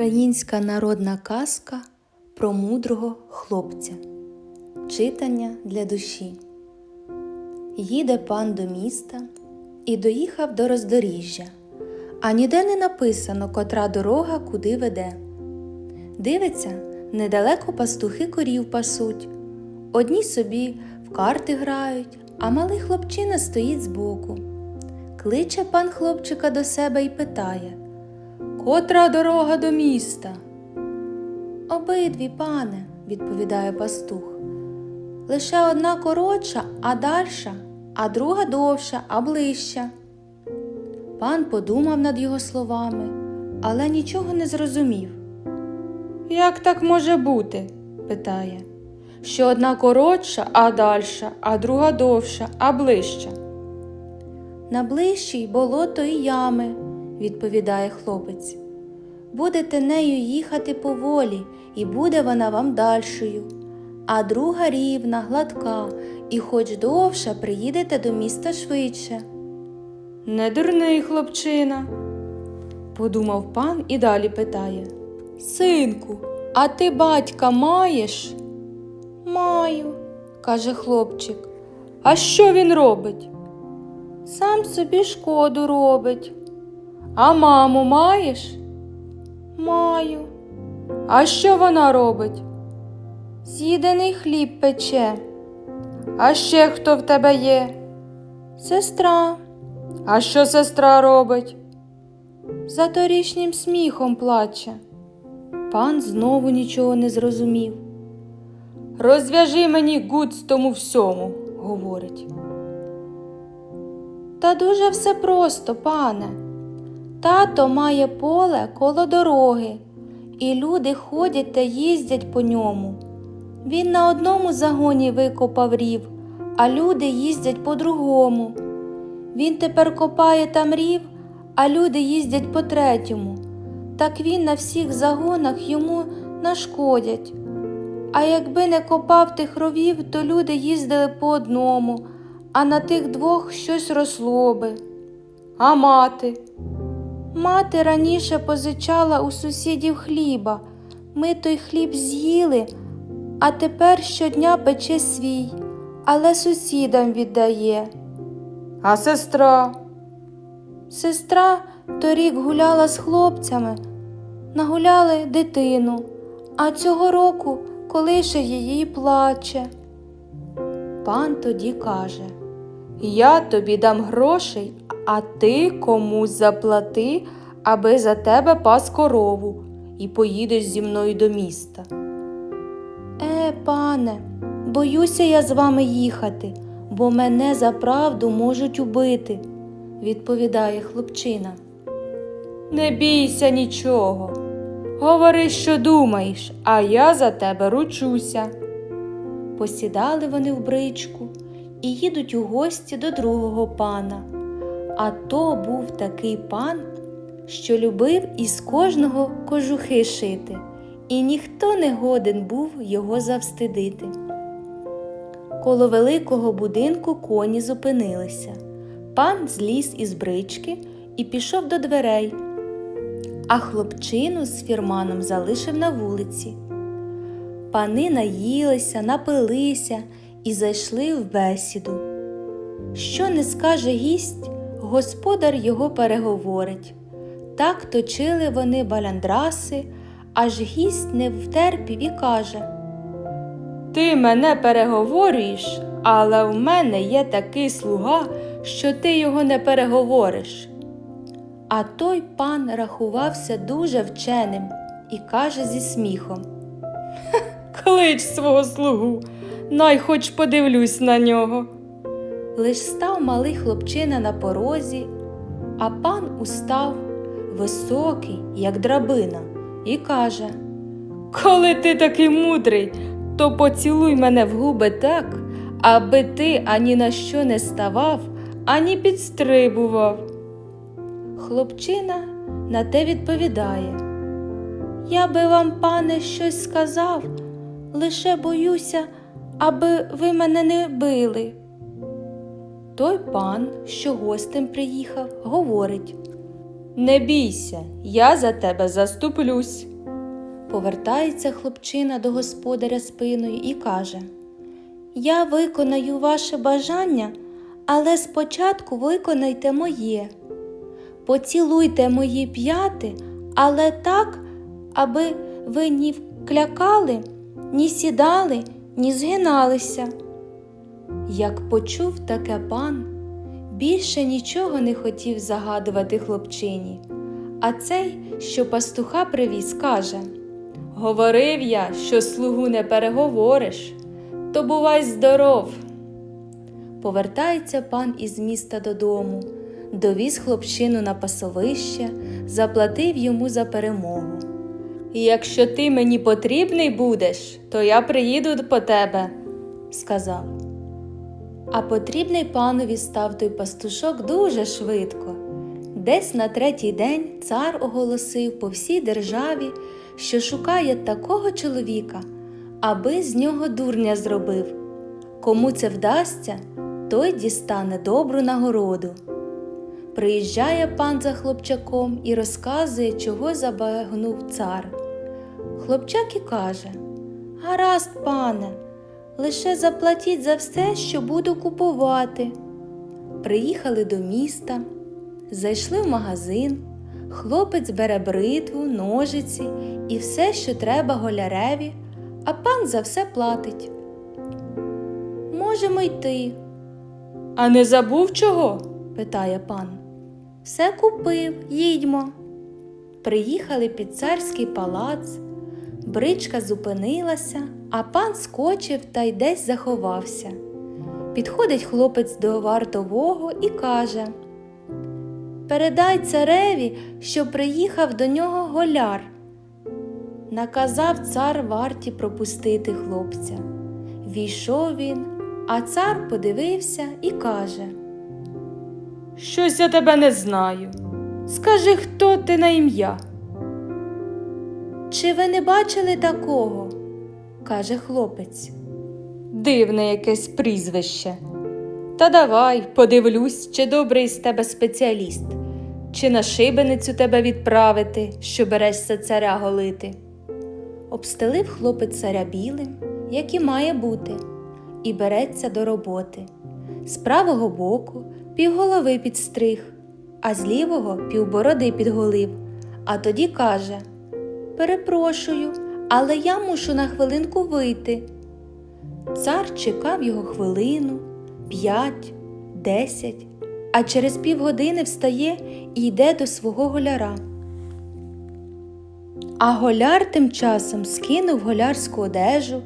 Українська народна казка про мудрого хлопця. Читання для душі. Їде пан до міста і доїхав до роздоріжжя, а ніде не написано, котра дорога куди веде. Дивиться, недалеко пастухи корів пасуть. Одні собі в карти грають, а малий хлопчина стоїть збоку. Кличе пан хлопчика до себе і питає Котра дорога до міста? Обидві, пане, відповідає пастух. Лише одна коротша, а дальша, а друга довша, а ближча. Пан подумав над його словами, але нічого не зрозумів. Як так може бути? питає. Що одна коротша, а дальша, а друга довша, а ближча. На ближчій болото і ями, відповідає хлопець. Будете нею їхати поволі, і буде вона вам дальшою. А друга рівна, гладка, і хоч довша, приїдете до міста швидше. Не дурний хлопчина, подумав пан і далі питає. Синку, а ти батька маєш? Маю, каже хлопчик. А що він робить? Сам собі шкоду робить. А маму маєш? Маю. А що вона робить? З'їдений хліб пече. А ще хто в тебе є? Сестра. А що сестра робить? За торішнім сміхом плаче. Пан знову нічого не зрозумів. Розв'яжи мені гуд тому всьому, говорить. Та дуже все просто, пане. Тато має поле коло дороги, і люди ходять та їздять по ньому. Він на одному загоні викопав рів, а люди їздять по другому. Він тепер копає там рів, а люди їздять по третьому. Так він на всіх загонах йому нашкодять. А якби не копав тих ровів, то люди їздили по одному, а на тих двох щось росло би. А мати? Мати раніше позичала у сусідів хліба. Ми той хліб з'їли, а тепер щодня пече свій, але сусідам віддає. А сестра? Сестра торік гуляла з хлопцями, нагуляли дитину, а цього року колише її плаче. Пан тоді каже Я тобі дам грошей, а ти комусь заплати, аби за тебе пас корову, і поїдеш зі мною до міста. Е, пане, боюся я з вами їхати, бо мене за правду можуть убити, відповідає хлопчина. Не бійся нічого. Говори, що думаєш, а я за тебе ручуся. Посідали вони в бричку і їдуть у гості до другого пана. А то був такий пан, що любив із кожного кожухи шити, і ніхто не годен був його завстидити. Коло великого будинку коні зупинилися. Пан зліз із брички і пішов до дверей, а хлопчину з фірманом залишив на вулиці. Пани наїлися, напилися і зайшли в бесіду. Що не скаже гість, господар його переговорить. Так точили вони баляндраси, аж гість не втерпів і каже Ти мене переговорюєш, але в мене є такий слуга, що ти його не переговориш. А той пан рахувався дуже вченим і каже зі сміхом Клич свого слугу, най хоч подивлюсь на нього. Лиш став малий хлопчина на порозі, а пан устав, високий, як драбина, і каже Коли ти такий мудрий, то поцілуй мене в губи так, аби ти ані на що не ставав, ані підстрибував. Хлопчина на те відповідає Я би вам, пане, щось сказав, лише боюся, аби ви мене не били. Той пан, що гостем приїхав, говорить Не бійся, я за тебе заступлюсь. Повертається хлопчина до господаря спиною і каже: Я виконаю ваше бажання, але спочатку виконайте моє. Поцілуйте мої п'яти, але так, аби ви ні вклякали, ні сідали, ні згиналися. Як почув таке пан, більше нічого не хотів загадувати хлопчині. А цей, що пастуха привіз, каже Говорив я, що слугу не переговориш, то бувай здоров. Повертається пан із міста додому, довіз хлопчину на пасовище, заплатив йому за перемогу. Якщо ти мені потрібний будеш, то я приїду по тебе, сказав. А потрібний панові став той пастушок дуже швидко. Десь на третій день цар оголосив по всій державі, що шукає такого чоловіка, аби з нього дурня зробив. Кому це вдасться, той дістане добру нагороду. Приїжджає пан за хлопчаком і розказує, чого забагнув цар. Хлопчак і каже Гаразд, пане, лише заплатіть за все, що буду купувати. Приїхали до міста, зайшли в магазин. Хлопець бере бритву, ножиці і все, що треба голяреві, а пан за все платить. Можемо йти. А не забув чого? питає пан. Все купив, їдьмо. Приїхали під царський палац. Бричка зупинилася, а пан скочив та й десь заховався. Підходить хлопець до вартового і каже Передай цареві, що приїхав до нього голяр. Наказав цар варті пропустити хлопця. Війшов він, а цар подивився і каже Щось я тебе не знаю. Скажи, хто ти на ім'я. Чи ви не бачили такого? Каже хлопець. Дивне якесь прізвище. Та давай подивлюсь, чи добрий з тебе спеціаліст, чи на шибеницю тебе відправити, що берешся царя голити. Обстелив хлопець царя білим, як і має бути, і береться до роботи. З правого боку півголови підстриг, а з лівого півбороди підголив, а тоді каже Перепрошую, але я мушу на хвилинку вийти. Цар чекав його хвилину, п'ять, десять, а через півгодини встає і йде до свого голяра. А голяр тим часом скинув голярську одежу,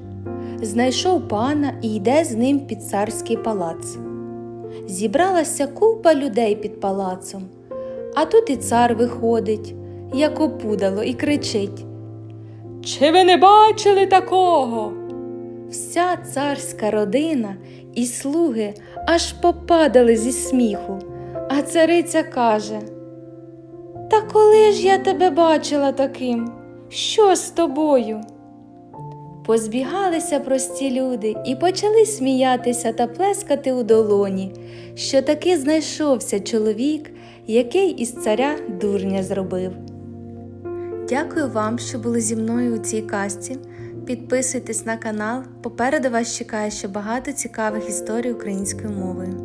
знайшов пана і йде з ним під царський палац. Зібралася купа людей під палацом, а тут і цар виходить, як опудало, і кричить Чи ви не бачили такого? Вся царська родина і слуги аж попадали зі сміху, а цариця каже Та коли ж я тебе бачила таким? Що з тобою? Позбігалися прості люди і почали сміятися та плескати у долоні, що таки знайшовся чоловік, який із царя дурня зробив. Дякую вам, що були зі мною у цій касті. Підписуйтесь на канал. Попереду вас чекає ще багато цікавих історій українською мовою.